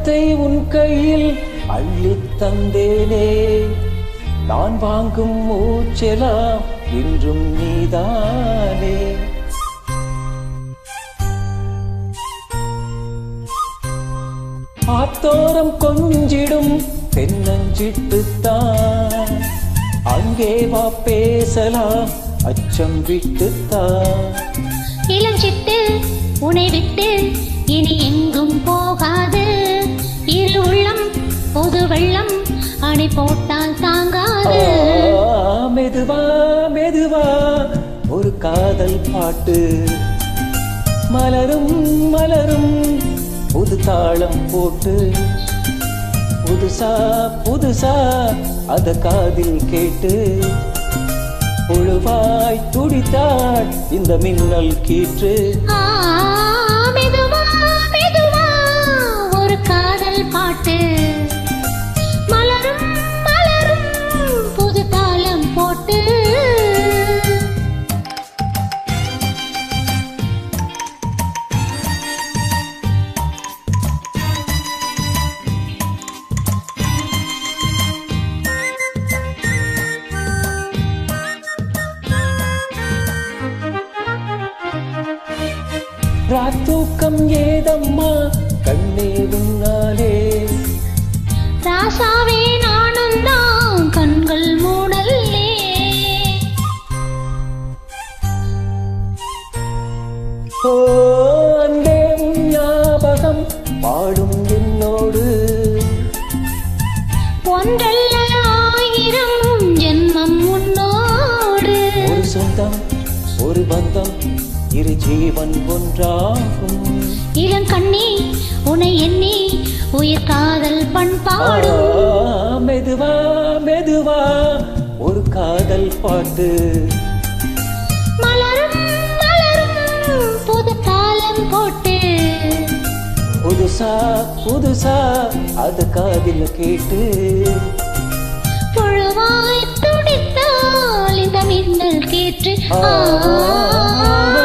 உள்ளத்தை உன் கையில் அள்ளி தந்தேனே. நான் வாங்கும் மூச்செலாம் இன்றும் நீதானே. ஆத்தோரம் கொஞ்சிடும் தென்னஞ்சிட்டுத்தான். அங்கே வா பேசலாம் அச்சம் விட்டுத்தான். இளம் உனை உன்னை விட்டு இனி எங்கும் போகாது. பொது வெள்ளம் அணை போட்டால் தாங்காது. மெதுவா மெதுவா ஒரு காதல் பாட்டு. மலரும் மலரும் புது தாளம் போட்டு. புதுசா புதுசா அத காதில் கேட்டு. புழுவாய் துடித்தாள் இந்த மின்னல் கீற்று. ஆ, மெதுவா மெதுவா ஒரு காதல் பாட்டு. ராத்தூக்கம் ஏதம்மா? கண்ணே உன்னாலே ராசாவே நானும் தான் கண்கள் மூடல்லே. ஓ அன்பே ஞாபகம் பாடும் என்னோடு ஒரு பந்தம் இரு ஜீவன் ஒன்றாகும். இளம் கண்ணி உனை எண்ணி உயிர் காதல் பண்பாடும் மெதுவா மெதுவா ஒரு காதல் பாட்டு. மலரும் மலரும் புது காலம் போட்டு. புதுசா புதுசா அது காதில் கேட்டு. புழுவாய் துடித்தால் இந்த மின்னல் கேற்று. ஆ, ஆ.